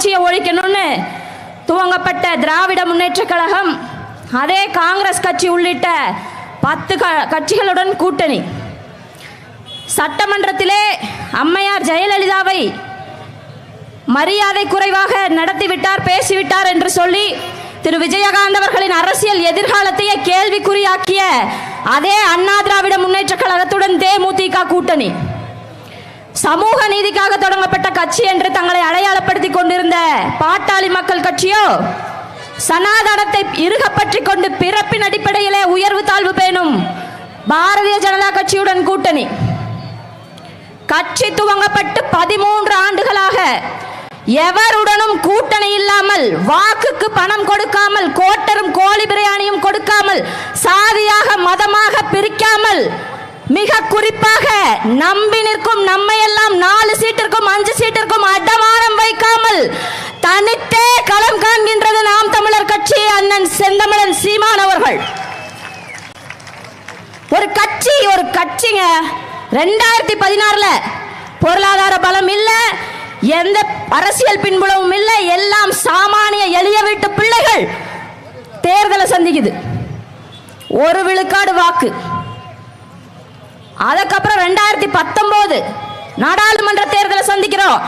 கட்சியை ஒழிக்கணும்னு துவங்கப்பட்ட திராவிட முன்னேற்ற கழகம் அதே காங்கிரஸ் கட்சி உள்ளிட்ட பத்து க- கட்சிகளுடன் கூட்டணி. சட்டமன்றத்திலே அம்மையார் ஜெயலலிதாவை மரியாதை குறைவாக நடத்திவிட்டார் பேசிவிட்டார் என்று சொல்லி திரு விஜயகாந்த் அவர்களின் அரசியல் எதிர்காலத்தையே கேள்விக்குறியாக்கிய அதே அண்ணா திராவிட முன்னேற்ற கழகத்துடன் தேமுதிக கூட்டணி. சமூக நீதிக்காக தொடங்கப்பட்ட கட்சி என்று தங்களை அடையாளப்படுத்திக் கொண்டிருந்த பாட்டாளி மக்கள் கட்சியோ சனாதனத்தை இறுக கொண்டு பிறப்பின் அடிப்படையிலே உயர்வு தாழ்வு பேணும் பாரதிய ஜனதா கட்சியுடன் கூட்டணி. கட்சி துவங்கப்பட்டு பதிமூன்று ஆண்டுகளாக எவருடனும் கூட்டணி இல்லாமல் வாக்குக்கு பணம் கொடுக்காமல் கோட்டரும் கோழி பிரியாணியும் கொடுக்காமல் சாதியாக மதமாக பிரிக்காமல் மிக குறிப்பாக நம்பி நிற்கும் நம்மை எல்லாம் நாலு சீட்டிற்கும் அஞ்சு சீட்டிற்கும் அடமானம் வைக்காமல் தனித்தே களம் காண்கின்றது நாம் தமிழர் கட்சி அண்ணன் செந்தமிழன் சீமான் அவர்கள். ஒரு கட்சி ஒரு கட்சிங்க ரெண்டாயிரத்தி பதினாறுல பொருளாதார பலம் இல்ல எந்த அரசியல் பின்புலமும் இல்ல எல்லாம் சாமானிய எளிய வீட்டு பிள்ளைகள் தேர்தலை சந்திக்குது. ஒரு விழுக்காடு வாக்கு. அதுக்கப்புறம் ரெண்டாயிரத்தி பத்தொன்பது நாடாளுமன்ற தேர்தலை சந்திக்கிறோம்.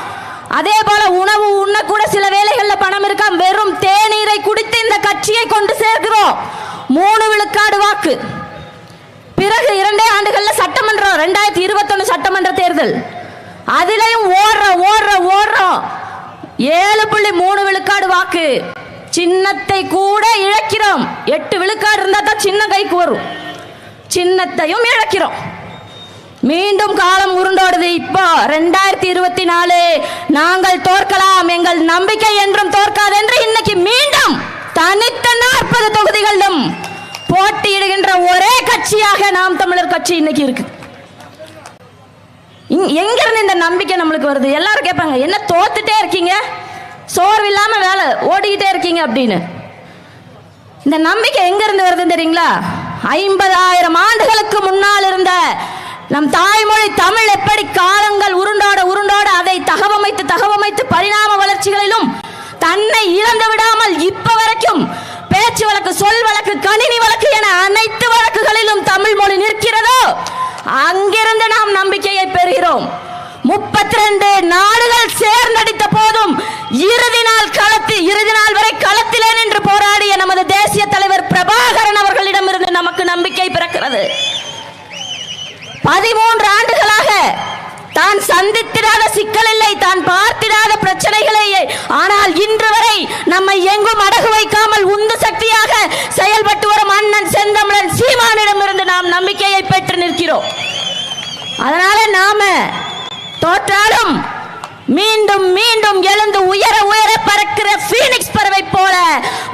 அதே போல உணவு உண்ண கூட சில வேலைகளில் பணம் இருக்கா வெறும் தேநீரை குடித்து இந்த கட்சியை கொண்டு சேர்க்கிறோம். மூணு விழுக்காடு வாக்கு. பிறகு இரண்டே ஆண்டுகளில் சட்டமன்றம் ரெண்டாயிரத்தி இருபத்தொன்னு சட்டமன்ற தேர்தல். அதிலையும் ஓடுற ஓடுற ஓடுறோம். ஏழு புள்ளி மூணு விழுக்காடு வாக்கு. சின்னத்தை கூட இழக்கிறோம். எட்டு விழுக்காடு இருந்தால் தான் சின்ன கைக்கு வரும். சின்னத்தையும் இழக்கிறோம். மீண்டும் காலம் உருண்டோடுது. இப்போ ரெண்டாயிரத்தி இருபத்தி நாலு. நாங்கள் தோற்கலாம். எங்கள் நம்பிக்கை என்றும் தோற்காது என்று இன்னைக்கு மீண்டும் தனித்த நாற்பது தொகுதிகளிலும் போட்டியிடுகின்ற ஒரே கட்சியாக நாம் தமிழர் கட்சி இன்னைக்கு இருக்கு. எங்கிருந்து எங்க இருந்து இந்த நம்பிக்கை நம்மளுக்கு வருது? எல்லாரும் கேட்பாங்க என்ன தோத்துட்டே இருக்கீங்க? சோர்வு இல்லாம வேலை ஓடிக்கிட்டே இருக்கீங்க அப்படின்னு. இந்த நம்பிக்கை எங்க இருந்து வருதுன்னு தெரியுங்களா? ஐம்பதாயிரம் ஆண்டுகளுக்கு முன்னால் இருந்த நம் தாய்மொழி தமிழ் எப்படி காலங்கள் உருண்டோட உருண்டோட அதை தகவமைத்து தகவமைத்து பரிணாம வளர்ச்சிகளிலும் தன்னை இழந்து விடாமல் இப்ப வரைக்கும் பேச்சு வழக்கு சொல் வழக்கு கணினி வழக்கு என அனைத்து வழக்குகளிலும் தமிழ் மொழி நிற்கிறதோ அங்கிருந்து நாம் நம்பிக்கையை பெறுகிறோம். முப்பத்தி ரெண்டு நாடுகள் சேர்ந்தடித்த போதும் இறுதி நாள் களத்தில் இறுதி நாள் வரை களத்திலே நின்று போராடிய நமது தேசிய தலைவர் பிரபாகரன் அவர்களிடமிருந்து நமக்கு நம்பிக்கை பிறக்கிறது. பதிமூன்று ஆண்டுகளாக தான் சந்தித்திராத சிக்கல் இல்லை தான் பார்த்திராத பிரச்சனைகளை ஆனால் இன்று வரை நம்மை எங்கும் அடகு வைக்காமல் உந்து சக்தியாக செயல்பட்டு வரும் அண்ணன் செந்தமிழன் சீமானிடமிருந்து நாம் நம்பிக்கையை பெற்று நிற்கிறோம். அதனால நாம தோற்றாலும் மீண்டும் மீண்டும் எழுந்து உயர உயர பறக்கிற பீனிக்ஸ் பறவை போல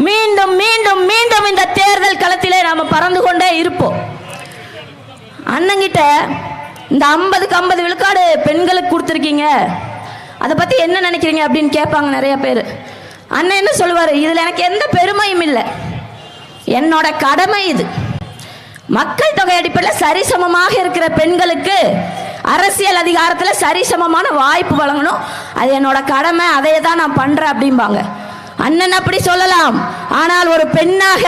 மீண்டும் மீண்டும் மீண்டும் இந்த தேர்தல் களத்திலே நாம பறந்து கொண்டே இருப்போம். அண்ணங்கிட்ட இந்த ஐம்பதுக்கு ஐம்பது விழுக்காடு பெண்களுக்கு கொடுத்துருக்கீங்க. அதை பற்றி என்ன நினைக்கிறீங்க அப்படின்னு கேட்பாங்க நிறைய பேர். அண்ணன் என்ன சொல்லுவார்? இதில் எனக்கு எந்த பெருமையும் இல்லை. என்னோட கடமை இது. மக்கள் தொகை அடிப்படையில் சரிசமமாக இருக்கிற பெண்களுக்கு அரசியல் அதிகாரத்தில் சரிசமமான வாய்ப்பு வழங்கணும். அது என்னோட கடமை அதையே தான் நான் பண்ணுறேன் அப்படிம்பாங்க. அண்ணன் அப்படி சொல்லலாம். ஆனால் ஒரு பெண்ணாக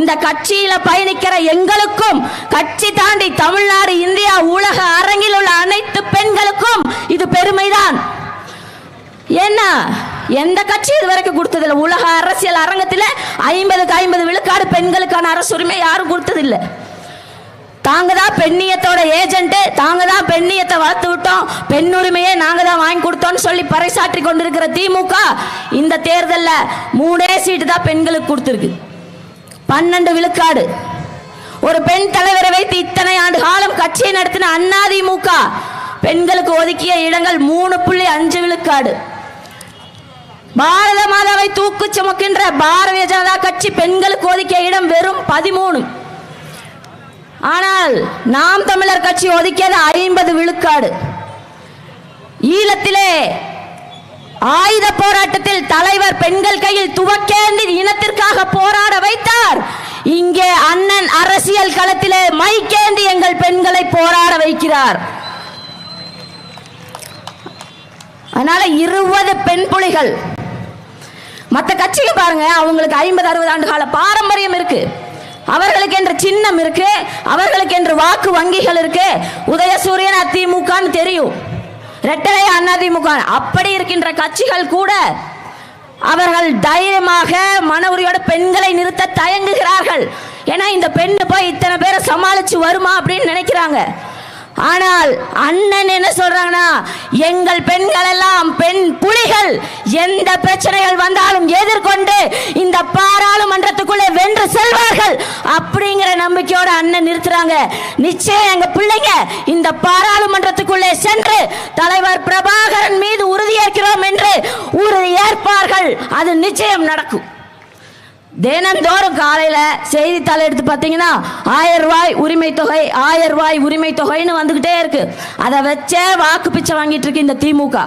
இந்த கட்சியில பயணிக்கிற எங்களுக்கும் கட்சி தாண்டி தமிழ்நாடு இந்தியா உலக அரங்கில் உள்ள அனைத்து பெண்களுக்கும் இது பெருமைதான். என்ன எந்த கட்சி இது வரைக்கும் கொடுத்ததில்ல. உலக அரசியல் அரங்கத்தில் ஐம்பதுக்கு ஐம்பது விழுக்காடு பெண்களுக்கான அரசுரிமை யாரும் கொடுத்ததில்லை. தாங்க தான் பெண்ணியத்தோட ஏஜென்ட் தாங்க தான் பெண்ணியத்தை வளர்த்து விட்டோம். பெண் உரிமையை நாங்க தான் வாங்கி கொடுத்தோம்னு சொல்லி பறைசாற்றி கொண்டிருக்கிற திமுக இந்த தேர்தலில் மூணே சீட்டு தான் பெண்களுக்கு கொடுத்துருக்கு. பன்னெண்டு விழுக்காடு. ஒரு பெண் தலைவரை வைத்து இத்தனை ஆண்டு காலம் கட்சியை நடத்தின அண்ணாதிமுக பெண்களுக்கு ஒதுக்கிய இடங்கள் மூணு புள்ளி அஞ்சு விழுக்காடு. பாரத மாதாவை தூக்கு சுமக்கின்ற பாரதிய ஜனதா கட்சி பெண்களுக்கு ஒதுக்கிய இடம் வெறும் பதிமூணு. ஆனால் நாம் தமிழர் கட்சி ஒதுக்கியது ஐம்பது விழுக்காடு. ஈழத்திலே ஆயுத போராட்டத்தில் தலைவர் பெண்கள் கையில் துவக்கேந்தி இனத்திற்காக போராட வைத்தார். இங்கே அண்ணன் அரசியல் களத்திலே மைக்கேந்தி எங்கள் பெண்களை போராட வைக்கிறார். அதனால இருபது பெண் புலிகள் மற்ற கட்சிக்கு பாருங்க அவங்களுக்கு ஐம்பது அறுபது ஆண்டு கால பாரம்பரியம் இருக்கு. அவர்களுக்கு என்று சின்னம் இருக்கு அவர்களுக்கு என்று வாக்கு வங்கிகள் இருக்கு. உதயசூரியன் அதிமுகன்னு தெரியும். ரெட்டலை அதிமுக அப்படி இருக்கின்ற கட்சிகள் கூட அவர்கள் தைரியமாக மன உரியோட பெண்களை நிறுத்த தயங்குகிறார்கள். ஏன்னா இந்த பெண்ணு போய் இத்தனை பேரை சமாளிச்சு வருமா அப்படின்னு நினைக்கிறாங்க. ஆனால் அண்ணன் என்ன சொல்றாங்கன்னா எங்கள் பெண்கள் எல்லாம் பெண் புலிகள். எந்த பிரச்சனைகள் வந்தாலும் எதிர்கொண்டு இந்த பாராளுமன்றத்துக்குள்ளே நம்பிக்கையோட அண்ணன் நிறுத்துறாங்க. நிச்சயம் எங்க பிள்ளைங்க இந்த பாராளுமன்றத்துக்குள்ளே சென்று தலைவர் பிரபாகரன் மீது உறுதியேற்கிறோம் என்று உறுதி ஏற்பார்கள். அது நிச்சயம் நடக்கும். தினந்தோறும் காலையில செய்தித்தாள் எடுத்து பார்த்தீங்கன்னா ஆயிரம் ரூபாய் உரிமை தொகை ஆயிரம் ரூபாய் உரிமை தொகைன்னு வந்துகிட்டே இருக்கு. அதை வச்சே வாக்கு பிச்சை வாங்கிட்டு இருக்கு இந்த திமுக.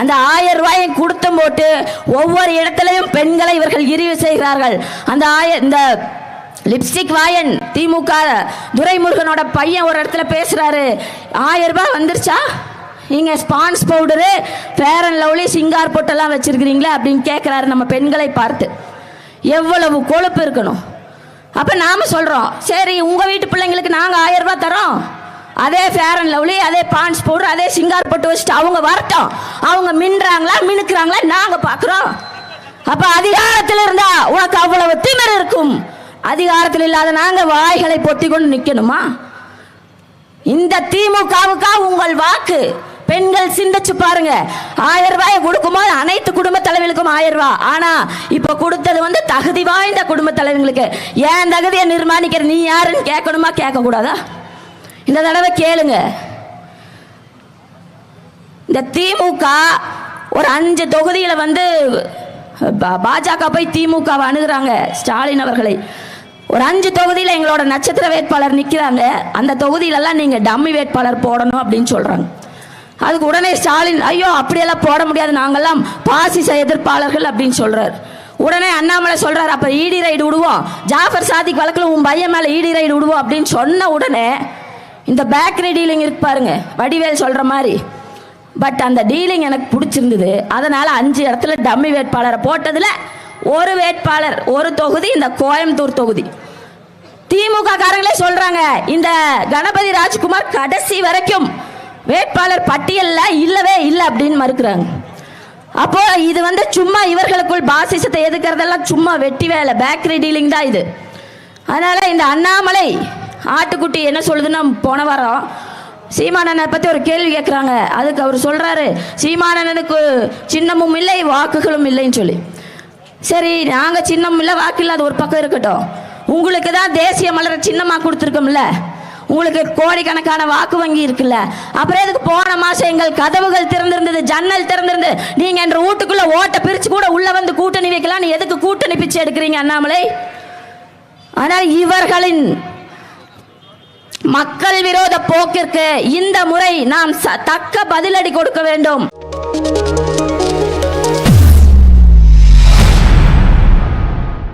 அந்த ஆயிரம் ரூபாயை கொடுத்தும் போட்டு ஒவ்வொரு இடத்துலையும் பெண்களை இவர்கள் இரிவு செய்கிறார்கள். அந்த ஆய இந்த லிப்ஸ்டிக் வாயன். திமுக துரைமுருகனோட பையன் ஒரு இடத்துல பேசுறாரு. ஆயிரம் ரூபாய் வந்துருச்சா? நீங்க sponge powder fair and lovely Singar பொட்டெல்லாம் வச்சிருக்கிறீங்களா அப்படின்னு கேட்குறாரு நம்ம பெண்களை பார்த்து. எவ்வளவு கொழுப்பு இருக்கணும். அப்ப நாம சொல்றோம் சரி உங்க வீட்டு பிள்ளைங்களுக்கு நாங்க ஆயிரம் ரூபாய் தரோம். அதே ஃபேர் அண்ட் லவ்லி அதே பான்ஸ் பவுடர் அதே சிங்கார் போட்டு வச்சுட்டு அவங்க வரட்டும். அவங்க மின்றாங்களா மினுக்கிறாங்களா நாங்க பாக்குறோம். அப்ப அதிகாரத்தில் இருந்தா உனக்கு அவ்வளவு திமிர் இருக்கும். அதிகாரத்தில் இல்லாத நாங்கள் வாய்களை பொத்தி கொண்டு நிற்கணுமா இந்த திமுகவுக்கா உங்கள் வாக்கு. பெண்கள் சிந்திச்சு பாருங்க. ஆயிரம் ரூபாய் கொடுக்கும்போது அனைத்து குடும்ப தலைவர்களுக்கும் ஆயிரம் ரூபாய் ஆனா இப்ப கொடுத்தது வந்து தகுதி வாய்ந்த குடும்ப தலைவர்களுக்கு. ஏன் தகுதியை நிர்மாணிக்கிற? நீ யாருன்னு கேட்கணுமா? கேட்க கூடாதா இந்த தடவை கேளுங்க. இந்த திமுக ஒரு அஞ்சு தொகுதியில வந்து பா- பாஜக போய் திமுக அணுகிறாங்க ஸ்டாலின் அவர்களை. ஒரு அஞ்சு தொகுதியில் எங்களோட நட்சத்திர வேட்பாளர் நிற்கிறாங்க அந்த தொகுதியிலலாம் நீங்கள் டம்மி வேட்பாளர் போடணும் அப்படின்னு சொல்கிறாங்க அதுக்கு உடனே ஸ்டாலின் ஐயோ அப்படியெல்லாம் போட முடியாது. நாங்கள்லாம் பாசிச எதிர்ப்பாளர்கள் அப்படின்னு சொல்கிறார் உடனே அண்ணாமலை சொல்கிறார் அப்போ ஈடி ரைடு விடுவோம். ஜாஃபர் சாதிக் வழக்கில் உன் பையன் மேலே ஈடி ரைடு விடுவோம் அப்படின்னு சொன்ன உடனே இந்த பேக்கரி டீலிங் இருக்கு பாருங்க. வடிவேல் சொல்கிற மாதிரி. பட் அந்த டீலிங் எனக்கு பிடிச்சிருந்தது. அதனால் அஞ்சு இடத்துல டம்மி வேட்பாளரை போட்டதில் ஒரு வேட்பாளர் ஒரு தொகுதி இந்த கோயம்புத்தூர் தொகுதி. திமுக காரங்களே சொல்றாங்க இந்த கணபதி ராஜ்குமார் கடைசி வரைக்கும் வேட்பாளர் பட்டியல்ல இல்லவே இல்லை அப்படின்னு மறுக்கிறாங்க. அப்போ இது வந்து சும்மா இவர்களுக்குள் பாசிசத்தை எதுக்கிறதெல்லாம் சும்மா வெட்டி வேலை பேக்கரி டீலிங் தான் இது. அதனால இந்த அண்ணாமலை ஆட்டுக்குட்டி என்ன சொல்லுதுன்னா போன வாரம் சீமானனை பற்றி ஒரு கேள்வி கேட்குறாங்க அதுக்கு அவர் சொல்கிறாரு சீமானனுக்கு சின்னமும் இல்லை வாக்குகளும் இல்லைன்னு சொல்லி. சரி நாங்க சின்னம் இல்லை வாக்கு இல்லாத ஒரு பக்கம் இருக்கட்டும். உங்களுக்கு தான் தேசிய மலரை சின்னமா கொடுத்துருக்கோம்ல. உங்களுக்கு கோடிக்கணக்கான வாக்கு வங்கி இருக்குல்ல. அப்புறம் எதுக்கு போன மாசம் எங்கள் கதவுகள் திறந்திருந்தது ஜன்னல் திறந்திருந்து நீங்க என்ற வீட்டுக்குள்ள ஓட்டை பிரிச்சு கூட உள்ள வந்து கூட்டணி வைக்கலாம் நீ எதுக்கு கூட்டணி பிச்சு எடுக்கிறீங்க அண்ணாமலை? ஆனால் இவர்களின் மக்கள் விரோத போக்கிற்கு இந்த முறை நாம் ச- தக்க பதிலடி கொடுக்க வேண்டும்.